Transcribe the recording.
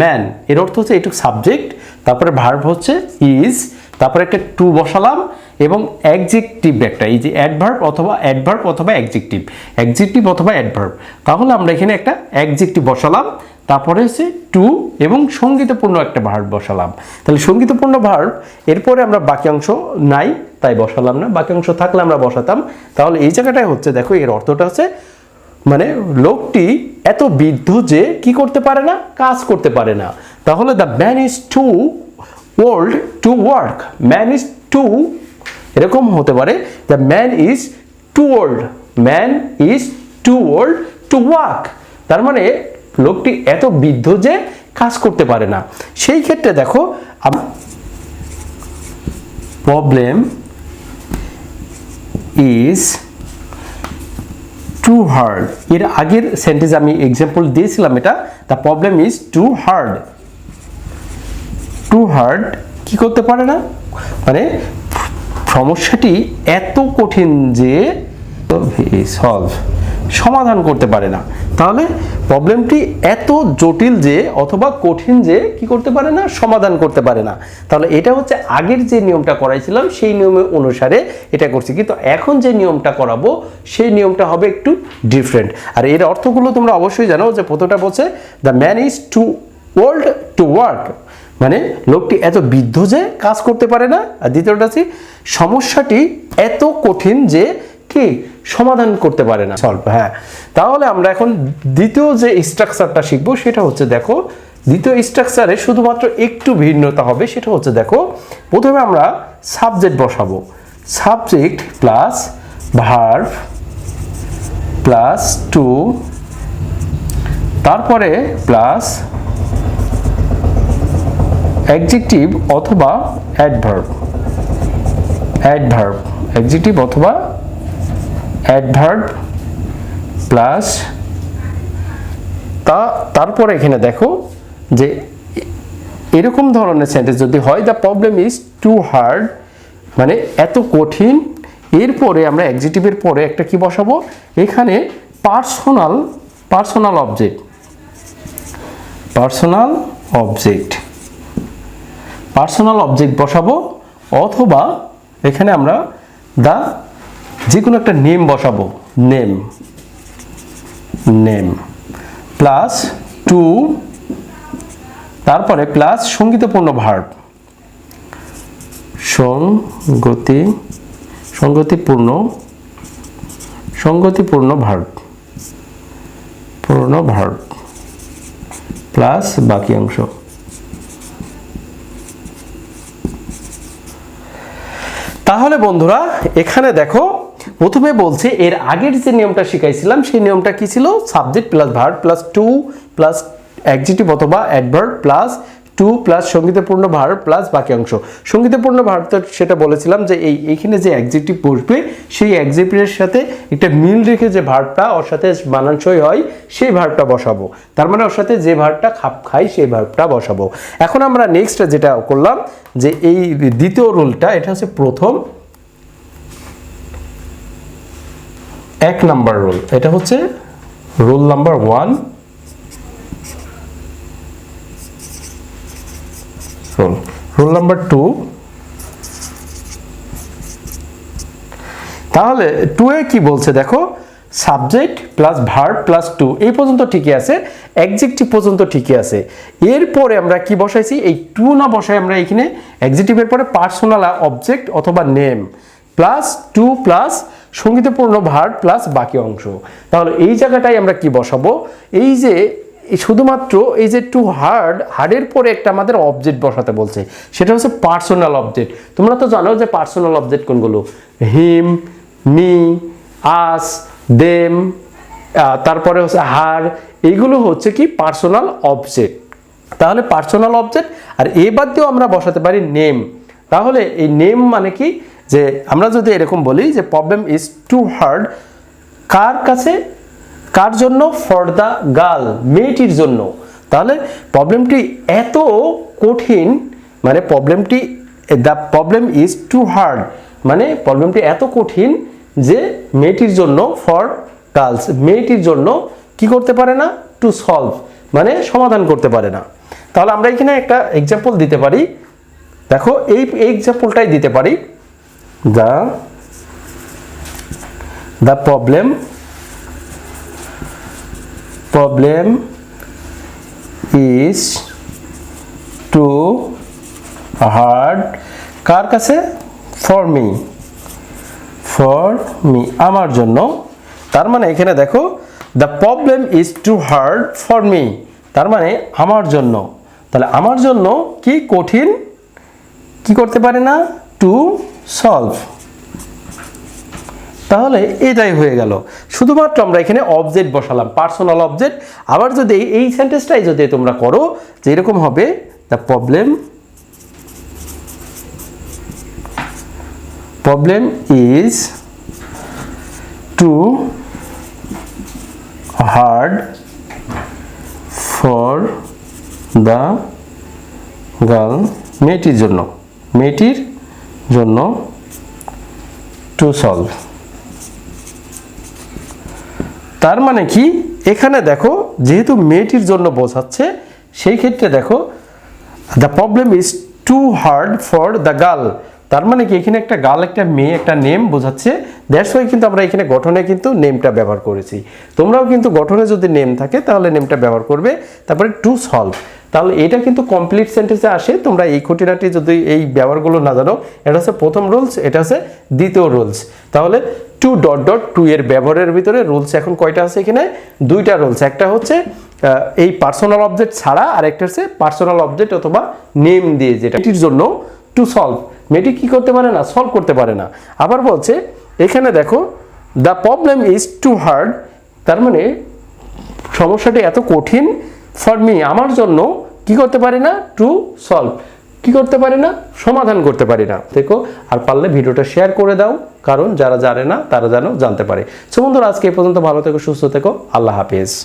Man এর অর্থ হচ্ছে এটুক সাবজেক্ট তারপরে ভার্ব হচ্ছে ইজ তারপরে একটা টু বসালাম, এবং অ্যাডজেক্টিভ একটা, এই যে অ্যাডভার্ব অথবা অ্যাডভার্ব অথবা অ্যাডজেক্টিভ অ্যাডজেক্টিভ অথবা অ্যাডভার্ব তাহলে আমরা এখানে একটা অ্যাডজেক্টিভ বসালাম, তারপরে হচ্ছে টু এবং সঙ্গীতপূর্ণ একটা ভার্ব বসালাম, তাহলে সঙ্গীতপূর্ণ ভার্ব এরপরে আমরা বাকি অংশ নাই, তাই বসালাম না, বাকি অংশ থাকলে আমরা বসাতাম, তাহলে এই জায়গাটায় হচ্ছে দেখো এর অর্থটা হচ্ছে মানে লোকটি এত বৃদ্ধ যে কি করতে পারে না? কাজ করতে পারে না। তাহলে the man is too old to work man is too এরকম হতে পারে the man is too old man is too old to work তার মানে লোকটি এত বৃদ্ধ যে কাজ করতে পারে না। সেই ক্ষেত্রে দেখো প্রবলেম ইজ টু হার্ড এর আগের সেন্টেন্স আমি এক্সাম্পল দিয়েছিলাম এটা। The problem is too hard too hard কি করতে পারে না? মানে সমস্যাটি এত কঠিন যে সলভ সমাধান করতে পারে না। তাহলে প্রবলেমটি এত জটিল যে, অথবা কঠিন যে, কি করতে পারে না? সমাধান করতে পারে না। তাহলে এটা হচ্ছে আগের যে নিয়মটা করাইছিলাম, সেই নিয়মের অনুসারে এটা করছি। কিন্তু এখন যে নিয়মটা করাবো, সেই নিয়মটা হবে একটু ডিফারেন্ট আর এর অর্থগুলো তোমরা অবশ্যই জানো যে, প্রথমটা বলছে the man is too old to work মানে লোকটি এত বৃদ্ধ যে কাজ করতে পারে না। আর দ্বিতীয়টা সমস্যাটি এত কঠিন যে কি সমাধান করতে পারে না? সলভ হ্যাঁ। তাহলে আমরা এখন দ্বিতীয় যে স্ট্রাকচারটা শিখব সেটা হচ্ছে দেখো, দ্বিতীয় স্ট্রাকচারে শুধুমাত্র একটু ভিন্নতা হবে, সেটা হচ্ছে দেখো, প্রথমে আমরা সাবজেক্ট বসাবো। Subject plus verb plus too তারপরে প্লাস অ্যাডজেক্টিভ অথবা অ্যাডভার্ব অ্যাডভার্ব অ্যাডজেক্টিভ অথবা অ্যাডভার্ব প্লাস তা, তারপরে এখানে দেখো যে এরকম ধরনের সেন্টেন্স যদি হয় the problem is too hard মানে এত কঠিন। এরপরে আমরা অ্যাডজেক্টিভের পরে একটা কি বসাবো? এখানে personal personal object personal object personal object বসাবো, অথবা এখানে আমরা দা যে কোনো একটা নেম বসাবো। নেম নেম প্লাস টু তারপরে প্লাস সঙ্গীতপূর্ণ ভার্ব সঙ্গতি, সঙ্গতিপূর্ণ সঙ্গতিপূর্ণ ভার্ব পূর্ণ ভার্ব প্লাস বাকি অংশ। তাহলে বন্ধুরা, এখানে দেখো প্রথমে বলছে, এর আগের যে নিয়মটা শিখাইছিলাম, সেই নিয়মটা কি ছিল? Subject plus verb plus too plus adjective অথবা অ্যাডভার্ব প্লাস টু প্লাস সঙ্গীতপূর্ণ ভার্ব প্লাস বাকি অংশ। সঙ্গীতপূর্ণ ভার্ব তো সেটা বলেছিলাম যে, এই, এইখানে যে অ্যাডজেক্টিভ বসবে, সেই অ্যাডজেক্টিভের সাথে একটা মিল রেখে যে ভার্বটা ওর সাথে মানানসই হয়, সেই ভার্বটা বসাবো। তার মানে ওর সাথে যে ভার্বটা খাপ খাই, সেই ভার্বটা বসাবো। এখন আমরা নেক্সট যেটা করলাম, যে এই দ্বিতীয় রুলটা এটা হচ্ছে প্রথম এক নাম্বার রুল। এটা হচ্ছে rule number one rule. Rule number two. তাহলে টু এ কি বলছে দেখো? Subject plus verb plus too. এই পর্যন্ত ঠিকই আছে, অ্যাডজেক্টিভ পর্যন্ত ঠিকই আছে। এরপরে আমরা কি বসাইছি? এই টু না বসাই আমরা এখানে অ্যাডজেক্টিভের পরে পার্সোনাল অবজেক্ট অথবা নেম। প্লাস টু প্লাস সঙ্গীতপূর্ণ ভার্ব প্লাস বাকি অংশ। তাহলে এই জায়গাটাই আমরা কি বসাবো? এই যে শুধুমাত্র এই যে টু হার্ড হার্ডের পরে একটা আমাদের অবজেক্ট বসাতে বলছে। সেটা হচ্ছে পার্সোনাল অবজেক্ট তোমরা তো জানো যে পার্সোনাল অবজেক্ট কোনগুলো? হিম মি আস দেম তারপরে হচ্ছে হার এইগুলো হচ্ছে কি পার্সোনাল অবজেক্ট তাহলে পার্সোনাল অবজেক্ট আর এ বাদ দিয়েও আমরা বসাতে পারি নেম তাহলে এই নেম মানে কি? যে আমরা যদি এরকম বলি যে প্রবলেম ইজ টু হার্ড কার কাছে, কার জন্য? ফর দ্য গার্ল মেয়েটির জন্য। তাহলে প্রবলেমটি এত কঠিন মানে প্রবলেমটি the problem is too hard মানে প্রবলেমটি এত কঠিন যে মেয়েটির জন্য ফর গার্লস মেয়েটির জন্য কি করতে পারে না? টু সলভ মানে সমাধান করতে পারে না। তাহলে আমরা এখানে একটা এক্সাম্পল দিতে পারি। দেখো, এই এক্সাম্পলটাই দিতে পারি। The the problem problem is too hard কার কাছে? ফর মি ফর মি আমার জন্য। তার মানে এখানে দেখো the problem is too hard for me তার মানে আমার জন্য। তাহলে আমার জন্য কি কঠিন? কি করতে পারে না? টু সলভ তাহলে এটাই হয়ে গেল। শুধুমাত্র আমরা এখানে অবজেক্ট বসালাম পার্সোনাল অবজেক্ট আবার যদি এই সেন্টেন্সটাই যদি তোমরা করো, যে এরকম হবে the problem problem is too hard for the girl মেয়েটির জন্য। মেয়েটির জন্য টু সলভ তার মানে কি? এখানে দেখো, যেহেতু মেয়েটির জন্য বোঝাচ্ছে, সেই ক্ষেত্রে দেখো the problem is too hard for the girl তার মানে কি? এখানে একটা গার্ল একটা মেয়ে, একটা নেম বোঝাচ্ছে। দ্যাটস ওয়াই কিন্তু আমরা এখানে গঠনে কিন্তু নেমটা ব্যবহার করেছি। তোমরাও কিন্তু গঠনে যদি নেম থাকে, তাহলে নেমটা ব্যবহার করবে। তারপরে টু সলভ তাহলে এটা কিন্তু কমপ্লিট সেন্টেন্সে আসে। তোমরা এই খুঁটিনাটি যদি এই ব্যবহারগুলো না জানো, এটা হচ্ছে প্রথম রুলস এটা হচ্ছে দ্বিতীয় রুলস তাহলে টু ডট ডট টু এর ব্যবহারের ভিতরে রুলস এখন কয়টা আছে এখানে? দুইটা রুলস একটা হচ্ছে এই পার্সোনাল অবজেক্ট ছাড়া আর একটা হচ্ছে পার্সোনাল অবজেক্ট অথবা নেম দিয়ে যেটা। এটির জন্য টু সলভ মেয়েটি কি করতে পারে না? সলভ করতে পারে না। আবার বলছে, এখানে দেখো the problem is too hard তার মানে সমস্যাটি এত কঠিন ফর মি আমার জন্য কি করতে পারি না? টু সলভ কি করতে পারি না? সমাধান করতে পারি না। দেখো, আর পারলে ভিডিওটা শেয়ার করে দাও। কারণ যারা জানে না, তারা যেন জানতে পারে। সো বন্ধুরা, আজকে এই পর্যন্ত ভালো থেকো, সুস্থ থেকো। আল্লাহ হাফেজ।